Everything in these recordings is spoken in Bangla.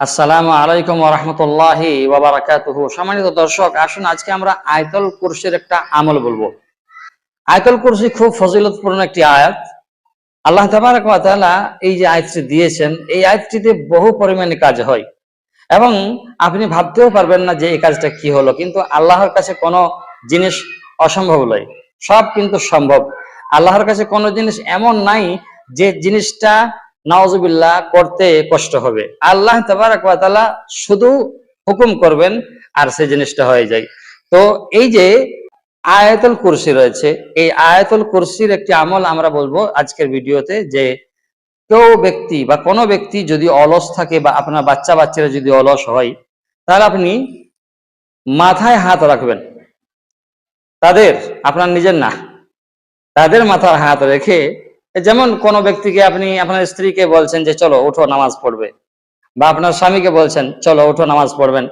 আসসালামু আলাইকুম রহমতুল্লাহি সম্মানিত দর্শক, আসুন আজকে আমরা আয়তল কুরসির একটা আমল বলব। আয়তল কুরসি খুব ফজিলতপূর্ণ একটি আয়াত। আল্লাহ তাবারক ওয়া এই যে আয়াতটি দিয়েছেন, এই আয়াতটিতে বহু পরিমাণে কাজ হয়। এবং আপনি ভাবতেও পারবেন না যে এই কাজটা কি হলো, কিন্তু আল্লাহর কাছে কোনো জিনিস অসম্ভব নয়। সব কিন্তু সম্ভব। আল্লাহর কাছে কোনো জিনিস এমন নাই যে জিনিসটা নওয়াজুবিল্লাহ করতে কষ্ট হবে। আল্লাহ তাআলা শুধু হুকুম করবেন আর সেই জিনিসটা হয়ে যায়। তো এই যে আয়াতুল কুরসি রয়েছে, এই আয়াতুল কুরসির একটি আমল আমরা বলব আজকের ভিডিওতে যে কেউ ব্যক্তি বা কোনো ব্যক্তি যদি অলস থাকে বা আপনার বাচ্চা বাচ্চারা যদি অলস হয়, তাহলে আপনি মাথায় হাত রাখবেন। তাদের, আপনার নিজের না, তাদের মাথার হাত রেখে যেমন কোন ব্যক্তিকে আপনি আপনার স্ত্রীকে বলছেন যে চলো উঠো নামাজ পড়বে। বা আপনার স্বামীকে বলছেন, চলো উঠো নামাজ পড়বেন।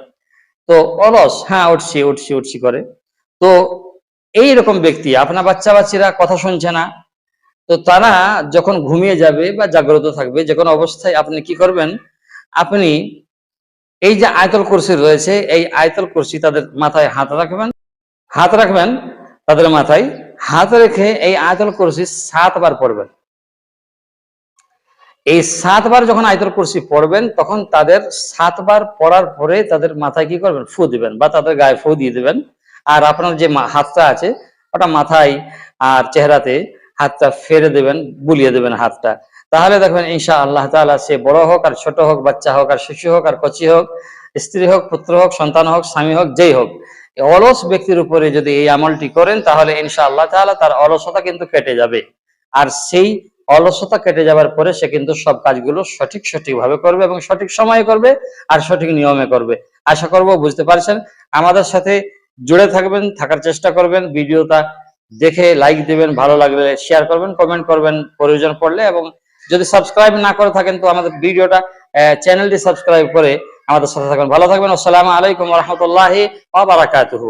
তো অলস হ্যাঁ উঠছি উঠছি উঠছি করে। তো এই রকম ব্যক্তি, আপনার বাচ্চা বাচ্চিরা কথা শুনছে না। তো তারা যখন ঘুমিয়ে যাবে বা জাগ্রত থাকবে, যে কোনো অবস্থায় আপনি কি করবেন? আপনি এই যে আয়তল কুরসি রয়েছে, এই আয়তল কুরসি তাদের মাথায় হাত রাখবেন হাত রাখবেন, তাদের মাথায় হাত রেখে এই আয়তল কুরসি সাতবার পড়বেন। এই সাতবার যখন আয়তল কুরসি পড়বেন, তখন তাদের সাতবার পড়ার পরে তাদের মাথায় কি করবেন? ফু দিবেন বা তাদের গায়ে ফু দিয়ে দিবেন। আর আপনার যে হাতটা আছে, ওটা মাথায় আর চেহারাতে হাতটা ফেরে দেবেন, বুলিয়ে দেবেন হাতটা। তাহলে দেখবেন ইনশা আল্লাহ তাআলা সে বড় হোক আর ছোট হোক, বাচ্চা হোক আর শিশু হোক আর কচি হোক, স্ত্রী হোক, পুত্র হোক, সন্তান হোক, স্বামী হোক, যেই হোক অলস ব্যক্তির উপরে যদি এই আমলটি করেন, তাহলে ইনশা আল্লাহ তাআলা তার অলসতা কিন্তু কেটে যাবে। আর সেই অলসতা কেটে যাবার পরে সে কিন্তু সব কাজগুলো সঠিক সঠিক ভাবে করবে এবং সঠিক সময়ে করবে আর সঠিক নিয়মে করবে। আশা করব বুঝতে পারছেন। আমাদের সাথে জুড়ে থাকবেন, থাকার চেষ্টা করবেন, ভিডিওটা দেখে লাইক দিবেন, ভালো লাগলে শেয়ার করবেন কমেন্ট করবেন, প্রয়োজন পড়লে এবং যদি সাবস্ক্রাইব না করে থাকেন তো আমাদের ভিডিওটা চ্যানেলটি সাবস্ক্রাইব করে আমাদের সাথে থাকবেন ভালো থাকবেন। আসসালামু আলাইকুম রহমতুল্লাহি বারাকাতুহু।